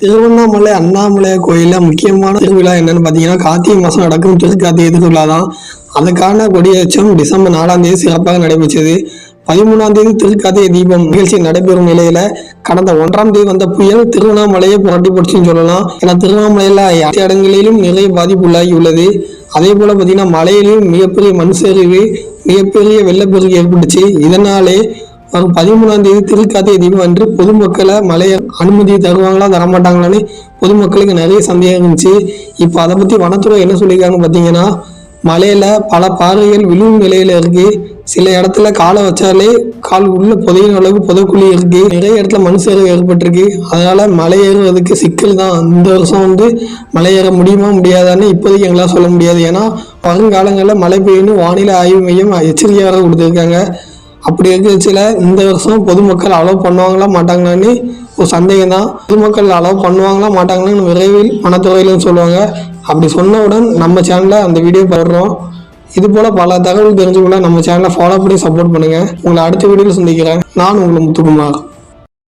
திருவண்ணாமலை அண்ணாமலை கோயிலில் முக்கியமான திருவிழா என்னன்னு பார்த்தீங்கன்னா கார்த்திகை மாதம் நடக்கும். திருக்கார்த்திகை திருவிழா தான் அதுக்கான கொடியேற்றம் டிசம்பர் நாலாம் தேதி சிறப்பாக நடைபெற்றது. பதிமூணாம் தேதி திருக்கார்த்திகை தீபம் நிகழ்ச்சி நடைபெறும் நிலையில கடந்த ஒன்றாம் தேதி வந்த புயல் திருவண்ணாமலையை புரட்டி போச்சுன்னு சொல்லலாம். ஏன்னா திருவண்ணாமலையில் அனைத்து இடங்களிலும் நிறைய பாதிப்பு உள்ளாகி உள்ளது அதே போல பார்த்தீங்கன்னா மலையிலும் மிகப்பெரிய மண் சரிவு மிகப்பெரிய வெள்ளப்பெருக்கு ஏற்பட்டுச்சு. இதனாலே வரும் பதிமூணாம் தேதி திருக்காத்திய தீபம் அன்று பொதுமக்களை மலைய அனுமதி தருவாங்களா தரமாட்டாங்களான்னு பொதுமக்களுக்கு நிறைய சந்தேகம் இருந்துச்சு. இப்போ அதை பற்றி வனத்துறை என்ன சொல்லியிருக்காங்கன்னு பார்த்தீங்கன்னா மலையில் பல பாறைகள் விழும் நிலையில் இருக்கு. சில இடத்துல காலை வச்சாலே கால் உள்ள புதையின் அளவுக்கு புதைக்குழி இருக்கு. நிறைய இடத்துல மண் ஏற்பட்டிருக்கு. அதனால மலை ஏறுவதுக்கு சிக்கல் தான். இந்த வருஷம் வந்து மலை ஏற முடியுமா முடியாதான்னு இப்போதைக்கு எங்களால் சொல்ல முடியாது. ஏன்னா வருங்காலங்களில் மழை பெய்யணும் வானிலை ஆய்வு மையம் எச்சரிக்கையாக கொடுத்துருக்காங்க. அப்படி இருக்கிறச்சில இந்த வருஷம் பொதுமக்கள் அலோவ் பண்ணுவாங்களா மாட்டாங்களான்னு ஒரு சந்தேகம் தான் பொதுமக்கள் அலோவ் பண்ணுவாங்களா மாட்டாங்களான்னு விரைவில் வனத்துறையிலும் சொல்லுவாங்க. அப்படி சொன்னவுடன் நம்ம சேனலில் அந்த வீடியோ போடுறோம். இது போல் பல தகவல் தெரிஞ்சுக்கொள்ள நம்ம சேனலை ஃபாலோ பண்ணி சப்போர்ட் பண்ணுங்கள் உங்களை அடுத்த வீடியோவில் சந்திக்கிறேன். நான் உங்களை முத்துக்குமார்.